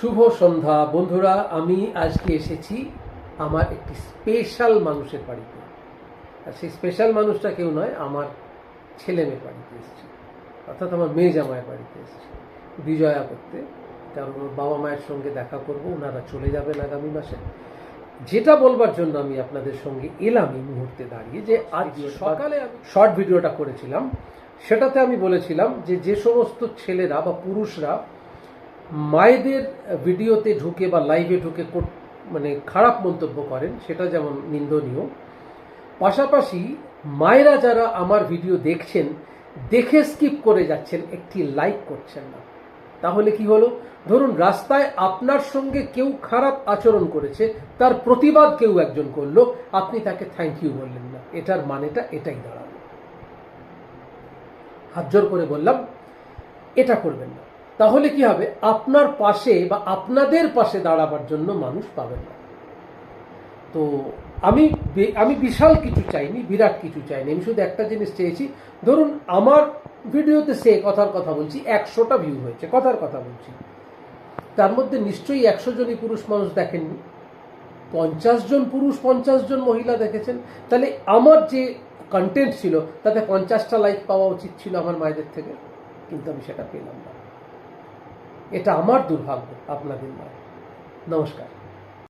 শুভ সন্ধ্যা। বন্ধুরা আমি আজকে এসেছি আমার একটি স্পেশাল মানুষের বাড়িতে। আর সেই স্পেশাল মানুষটা কেউ নয় আমার ছেলে মেয়ের বাড়িতে এসেছি। অর্থাৎ আমার মেয়ে জামাইয়ের বাড়িতে এসেছি। বিজয়া করতে। কারণ ওর বাবা মায়ের সঙ্গে দেখা করব ওনারা চলে যাবেন আগামী মাসে। যেটা বলবার জন্য আমি আপনাদের সঙ্গে এলাম এই মুহূর্তে দাঁড়িয়ে যে আজ সকালে শর্ট ভিডিওটা করেছিলাম। সেটাতে আমি বলেছিলাম যে যে সমস্ত ছেলেরা বা পুরুষরা মায়েদের ভিডিওতে ঢুকে বা লাইভে ঢুকে মানে খারাপ মন্তব্য করেন, সেটা যেমন নিন্দনীয়। পাশাপাশি মায়েরা যারা আমার ভিডিও দেখছেন, দেখে স্কিপ করে যাচ্ছেন, একটি লাইক করছেন না। তাহলে কি হলো? ধরুন, রাস্তায় আপনার সঙ্গে কেউ খারাপ আচরণ করেছে, তার প্রতিবাদ কেউ একজন করল, আপনি তাকে থ্যাংক ইউ বললেন না। এটার মানেটা এটাই দাঁড়াল। হাত জোর করে বললাম, এটা করবেন না। তাহলে কি হবে? আপনার পাশে বা আপনাদের পাশে দাঁড়াবার জন্য মানুষ পাবেন না। তো আমি আমি বিশাল কিছু চাইনি, বিরাট কিছু চাইনি। আমি শুধু একটা জিনিস চেয়েছি। ধরুন, আমার ভিডিওতে সে কথার কথা বলছি, একশোটা ভিউ হয়েছে, কথার কথা বলছি। তার মধ্যে নিশ্চয়ই একশো জনই পুরুষ মানুষ দেখেননি। পঞ্চাশ জন পুরুষ, পঞ্চাশ জন মহিলা দেখেছেন। তাহলে আমার যে কন্টেন্ট ছিল, তাতে পঞ্চাশটা লাইক পাওয়া উচিত ছিল আমার মায়েদের থেকে। কিন্তু আমি সেটা পেলাম না। এটা আমার দুর্ভাগ্য আপনাদের নয় নমস্কার।